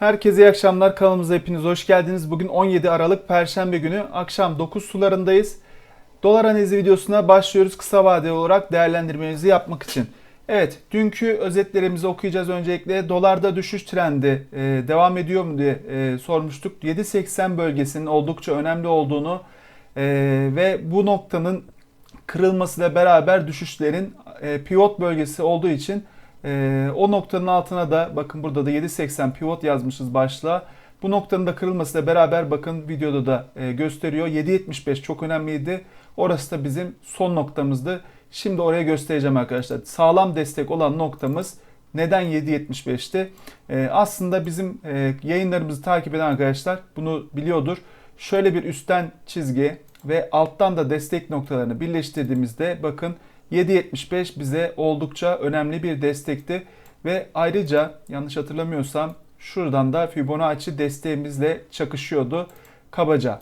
Herkese iyi akşamlar. Kanalımıza hepiniz hoş geldiniz. Bugün 17 Aralık Perşembe günü akşam 9 sularındayız. Dolar analizi videosuna başlıyoruz kısa vadeli olarak değerlendirmenizi yapmak için. Evet, dünkü özetlerimizi okuyacağız öncelikle. Dolarda düşüş trendi e, devam ediyor mu diye e, sormuştuk. 7.80 bölgesinin oldukça önemli olduğunu e, ve bu noktanın kırılmasıyla beraber düşüşlerin e, pivot bölgesi olduğu için e, o noktanın altına da bakın burada da 7.80 pivot yazmışız başlığa. Bu noktanın da kırılmasıyla beraber bakın videoda da e, gösteriyor. 7.75 çok önemliydi. Orası da bizim son noktamızdı. Şimdi oraya göstereceğim arkadaşlar. Sağlam destek olan noktamız neden 7.75'ti? E, aslında bizim e, yayınlarımızı takip eden arkadaşlar bunu biliyordur. Şöyle bir üstten çizgi ve alttan da destek noktalarını birleştirdiğimizde bakın 7.75 bize oldukça önemli bir destekti. Ve ayrıca yanlış hatırlamıyorsam şuradan da Fibonacci desteğimizle çakışıyordu kabaca.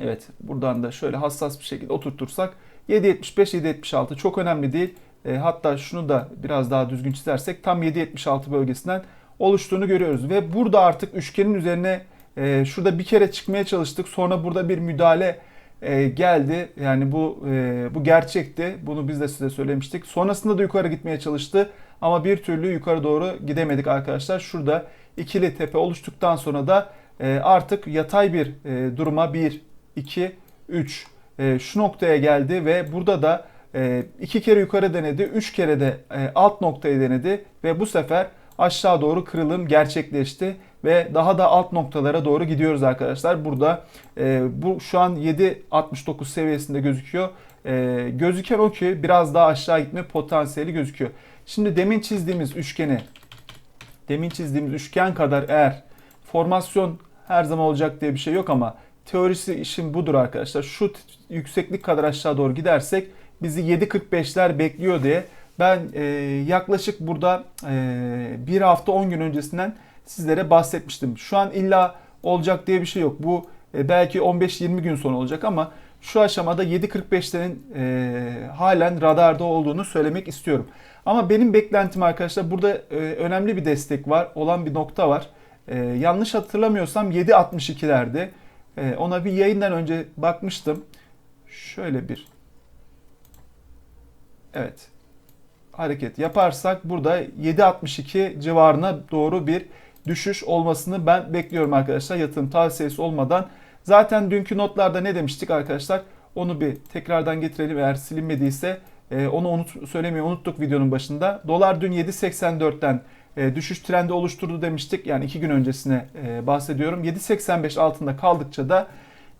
Evet buradan da şöyle hassas bir şekilde oturtursak 7.75-7.76 çok önemli değil. E, hatta şunu da biraz daha düzgün çizersek tam 7.76 bölgesinden oluştuğunu görüyoruz. Ve burada artık üçgenin üzerine e, şurada bir kere çıkmaya çalıştık. Sonra burada bir müdahale e, geldi. Yani bu e, bu gerçekti. Bunu biz de size söylemiştik. Sonrasında da yukarı gitmeye çalıştı ama bir türlü yukarı doğru gidemedik arkadaşlar. Şurada ikili tepe oluştuktan sonra da e, artık yatay bir e, duruma 1 2 3 e, şu noktaya geldi ve burada da e, iki kere yukarı denedi, üç kere de e, alt noktayı denedi ve bu sefer aşağı doğru kırılım gerçekleşti ve daha da alt noktalara doğru gidiyoruz arkadaşlar. Burada e, bu şu an 7.69 seviyesinde gözüküyor. E, gözüken o ki biraz daha aşağı gitme potansiyeli gözüküyor. Şimdi demin çizdiğimiz üçgeni demin çizdiğimiz üçgen kadar eğer formasyon her zaman olacak diye bir şey yok ama teorisi işin budur arkadaşlar. Şu yükseklik kadar aşağı doğru gidersek bizi 7.45'ler bekliyor diye ben e, yaklaşık burada e, bir hafta 10 gün öncesinden sizlere bahsetmiştim. Şu an illa olacak diye bir şey yok. Bu e, belki 15-20 gün sonra olacak ama şu aşamada 7.45'lerin e, halen radarda olduğunu söylemek istiyorum. Ama benim beklentim arkadaşlar burada e, önemli bir destek var. Olan bir nokta var. E, yanlış hatırlamıyorsam 7.62'lerde. E, ona bir yayından önce bakmıştım. Şöyle bir Evet. Hareket yaparsak burada 7.62 civarına doğru bir düşüş olmasını ben bekliyorum arkadaşlar. Yatırım tavsiyesi olmadan. Zaten dünkü notlarda ne demiştik arkadaşlar? Onu bir tekrardan getirelim eğer silinmediyse. E, onu unut, söylemeyi unuttuk videonun başında. Dolar dün 7.84'ten e, düşüş trendi oluşturdu demiştik. Yani iki gün öncesine e, bahsediyorum. 7.85 altında kaldıkça da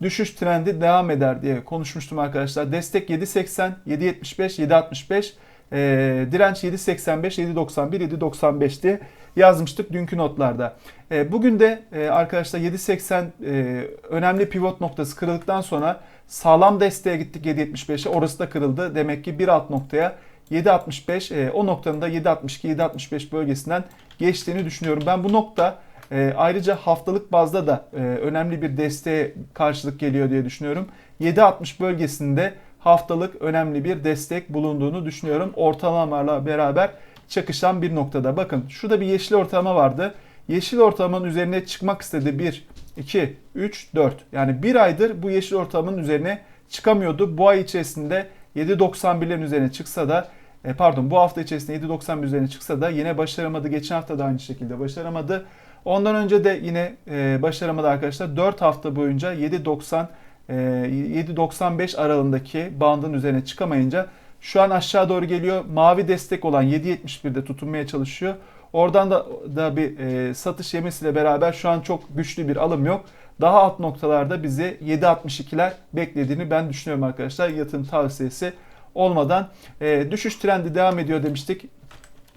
düşüş trendi devam eder diye konuşmuştum arkadaşlar. Destek 7.80, 7.75, 7.65, e, direnç 7.85, 7.91, 7.95'ti yazmıştık dünkü notlarda. E, bugün de e, arkadaşlar 7.80 e, önemli pivot noktası kırıldıktan sonra sağlam desteğe gittik 7.75'e. Orası da kırıldı. Demek ki bir alt noktaya 7.65 e, o noktanın da 7.62-7.65 bölgesinden geçtiğini düşünüyorum. Ben bu nokta e, ayrıca haftalık bazda da e, önemli bir desteğe karşılık geliyor diye düşünüyorum. 7.60 bölgesinde haftalık önemli bir destek bulunduğunu düşünüyorum. Ortalamalarla beraber çakışan bir noktada. Bakın şurada bir yeşil ortalama vardı. Yeşil ortalamanın üzerine çıkmak istedi. 1, 2, 3, 4. Yani bir aydır bu yeşil ortalamanın üzerine çıkamıyordu. Bu ay içerisinde 7.91'lerin üzerine çıksa da e, pardon bu hafta içerisinde 7.91 üzerine çıksa da yine başaramadı. Geçen hafta da aynı şekilde başaramadı. Ondan önce de yine e, başaramadı arkadaşlar. 4 hafta boyunca 7.90 7.95 aralığındaki bandın üzerine çıkamayınca şu an aşağı doğru geliyor. Mavi destek olan 7.71'de tutunmaya çalışıyor. Oradan da, da bir e, satış yemesiyle beraber şu an çok güçlü bir alım yok. Daha alt noktalarda bizi 7.62'ler beklediğini ben düşünüyorum arkadaşlar. Yatırım tavsiyesi olmadan. E, düşüş trendi devam ediyor demiştik.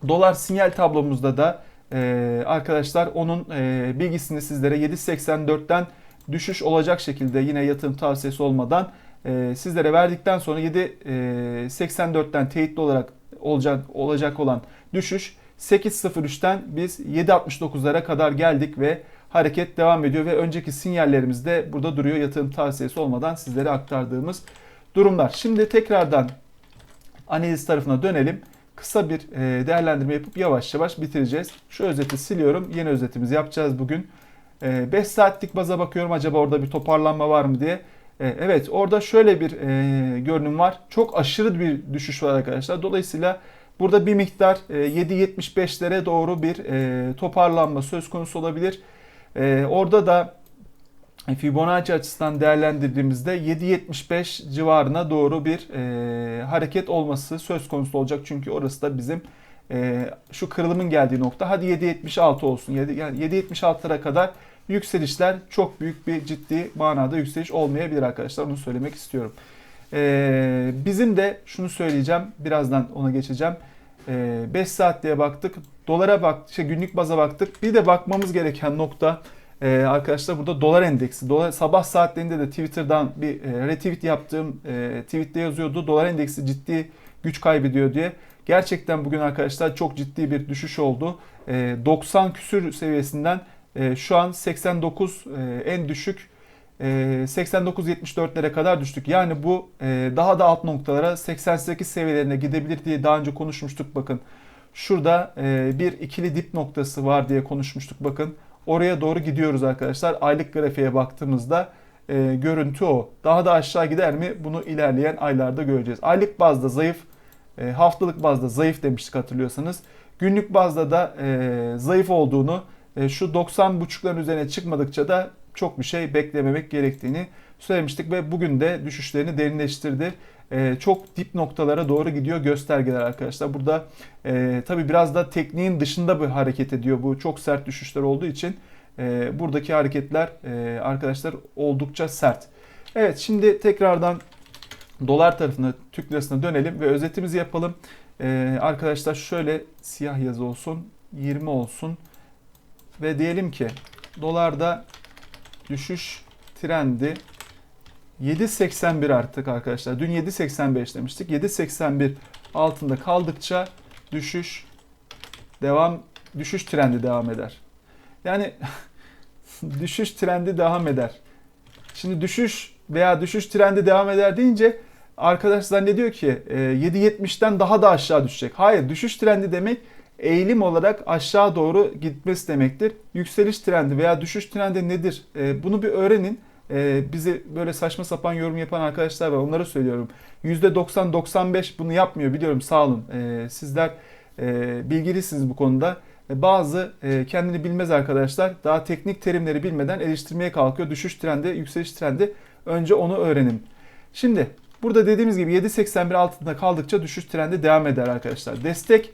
Dolar sinyal tablomuzda da e, arkadaşlar onun e, bilgisini sizlere 7.84'ten düşüş olacak şekilde yine yatırım tavsiyesi olmadan e, sizlere verdikten sonra 7.84'ten teyitli olarak olacak olacak olan düşüş 8.03'ten biz 7.69'lara kadar geldik ve hareket devam ediyor ve önceki sinyallerimiz de burada duruyor yatırım tavsiyesi olmadan sizlere aktardığımız durumlar. Şimdi tekrardan analiz tarafına dönelim. kısa bir e, değerlendirme yapıp yavaş yavaş bitireceğiz. Şu özeti siliyorum. Yeni özetimizi yapacağız bugün. 5 e, saatlik baza bakıyorum acaba orada bir toparlanma var mı diye. E, evet orada şöyle bir e, görünüm var. Çok aşırı bir düşüş var arkadaşlar. Dolayısıyla burada bir miktar e, 7.75'lere doğru bir e, toparlanma söz konusu olabilir. E, orada da Fibonacci açısından değerlendirdiğimizde 7.75 civarına doğru bir e, hareket olması söz konusu olacak. Çünkü orası da bizim e, şu kırılımın geldiği nokta. Hadi 7.76 olsun. 7, yani 7.76'lara kadar yükselişler çok büyük bir ciddi manada yükseliş olmayabilir arkadaşlar. Onu söylemek istiyorum. E, bizim de şunu söyleyeceğim. Birazdan ona geçeceğim. E, 5 saat diye baktık. Dolara bak, şey günlük baza baktık. Bir de bakmamız gereken nokta ee, arkadaşlar burada dolar endeksi. Dolar, sabah saatlerinde de Twitter'dan bir e, retweet yaptığım e, tweette yazıyordu. Dolar endeksi ciddi güç kaybediyor diye. Gerçekten bugün arkadaşlar çok ciddi bir düşüş oldu. E, 90 küsür seviyesinden e, şu an 89 e, en düşük e, 89-74'lere kadar düştük. Yani bu e, daha da alt noktalara 88 seviyelerine gidebilir diye daha önce konuşmuştuk bakın. Şurada e, bir ikili dip noktası var diye konuşmuştuk bakın. Oraya doğru gidiyoruz arkadaşlar. Aylık grafiğe baktığımızda görüntü o. Daha da aşağı gider mi? Bunu ilerleyen aylarda göreceğiz. Aylık bazda zayıf, haftalık bazda zayıf demiştik hatırlıyorsanız. Günlük bazda da zayıf olduğunu, şu 90.5'ların üzerine çıkmadıkça da çok bir şey beklememek gerektiğini söylemiştik ve bugün de düşüşlerini derinleştirdi. Ee, çok dip noktalara doğru gidiyor göstergeler arkadaşlar. Burada e, tabi biraz da tekniğin dışında bir hareket ediyor bu çok sert düşüşler olduğu için e, buradaki hareketler e, arkadaşlar oldukça sert. Evet şimdi tekrardan dolar tarafına Türk lirasına dönelim ve özetimizi yapalım. E, arkadaşlar şöyle siyah yazı olsun 20 olsun ve diyelim ki dolarda düşüş trendi 7.81 artık arkadaşlar. Dün 7.85 demiştik. 7.81 altında kaldıkça düşüş devam düşüş trendi devam eder. Yani düşüş trendi devam eder. Şimdi düşüş veya düşüş trendi devam eder deyince arkadaş zannediyor ki 7.70'ten e, daha da aşağı düşecek. Hayır düşüş trendi demek eğilim olarak aşağı doğru gitmesi demektir. Yükseliş trendi veya düşüş trendi nedir? E, bunu bir öğrenin e, bizi böyle saçma sapan yorum yapan arkadaşlar var. Onlara söylüyorum. %90-95 bunu yapmıyor biliyorum sağ olun. E, sizler e, bilgilisiniz bu konuda. E, bazı e, kendini bilmez arkadaşlar daha teknik terimleri bilmeden eleştirmeye kalkıyor. Düşüş trendi, yükseliş trendi. Önce onu öğrenin. Şimdi burada dediğimiz gibi 7.81 altında kaldıkça düşüş trendi devam eder arkadaşlar. Destek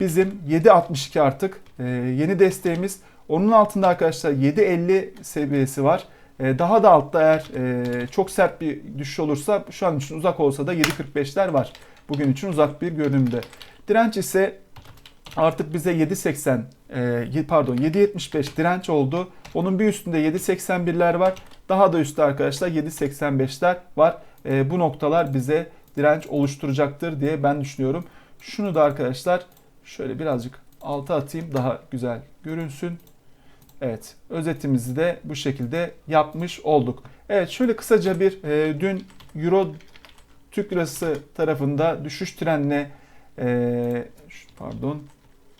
bizim 7.62 artık. E, yeni desteğimiz. Onun altında arkadaşlar 7.50 seviyesi var. Ee, daha da altta eğer e, çok sert bir düşüş olursa şu an için uzak olsa da 7.45'ler var. Bugün için uzak bir görünümde. Direnç ise artık bize 7.80 e, pardon 7.75 direnç oldu. Onun bir üstünde 7.81'ler var. Daha da üstte arkadaşlar 7.85'ler var. E, bu noktalar bize direnç oluşturacaktır diye ben düşünüyorum. Şunu da arkadaşlar şöyle birazcık alta atayım daha güzel görünsün. Evet, özetimizi de bu şekilde yapmış olduk. Evet, şöyle kısaca bir e, dün Euro Türk Lirası tarafında düşüş trendine e, pardon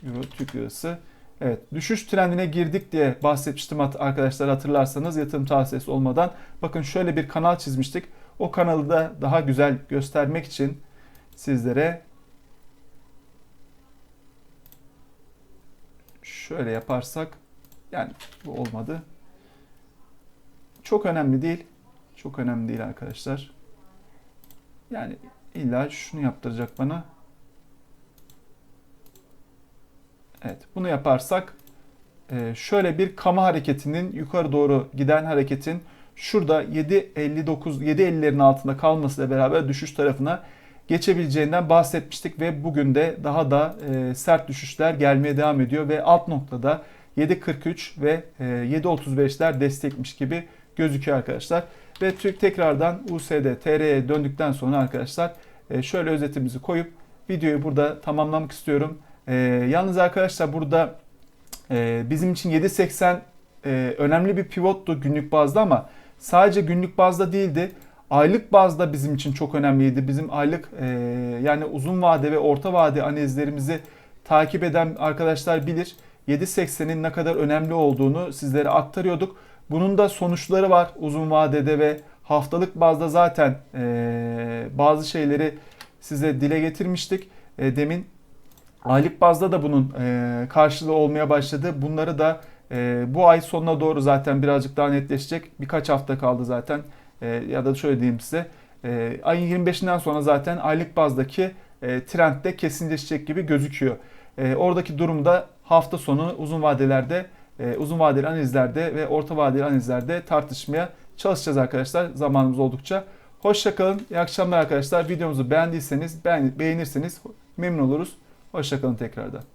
Euro Türk Lirası Evet, düşüş trendine girdik diye bahsetmiştim arkadaşlar hatırlarsanız yatırım tavsiyesi olmadan. Bakın şöyle bir kanal çizmiştik. O kanalı da daha güzel göstermek için sizlere şöyle yaparsak yani bu olmadı. Çok önemli değil. Çok önemli değil arkadaşlar. Yani illa şunu yaptıracak bana. Evet bunu yaparsak e, şöyle bir kama hareketinin yukarı doğru giden hareketin şurada 7.59 7.50'lerin altında kalmasıyla beraber düşüş tarafına geçebileceğinden bahsetmiştik ve bugün de daha da e, sert düşüşler gelmeye devam ediyor ve alt noktada 7.43 ve 7.35'ler e, destekmiş gibi gözüküyor arkadaşlar. Ve Türk tekrardan USD TR'ye döndükten sonra arkadaşlar e, şöyle özetimizi koyup videoyu burada tamamlamak istiyorum. E, yalnız arkadaşlar burada bizim için 7.80 önemli bir pivottu günlük bazda ama sadece günlük bazda değildi. Aylık bazda bizim için çok önemliydi. Bizim aylık e, yani uzun vade ve orta vade analizlerimizi takip eden arkadaşlar bilir. 7.80'in ne kadar önemli olduğunu sizlere aktarıyorduk. Bunun da sonuçları var uzun vadede ve haftalık bazda zaten e, bazı şeyleri size dile getirmiştik. E, demin aylık bazda da bunun e, karşılığı olmaya başladı. Bunları da e, bu ay sonuna doğru zaten birazcık daha netleşecek. Birkaç hafta kaldı zaten. E, ya da şöyle diyeyim size. E, ayın 25'inden sonra zaten aylık bazdaki e, trend de kesinleşecek gibi gözüküyor. E, oradaki durumda hafta sonu uzun vadelerde, uzun vadeli analizlerde ve orta vadeli analizlerde tartışmaya çalışacağız arkadaşlar zamanımız oldukça. Hoşçakalın, iyi akşamlar arkadaşlar. Videomuzu beğendiyseniz beğen, beğenirseniz memnun oluruz. Hoşçakalın tekrardan.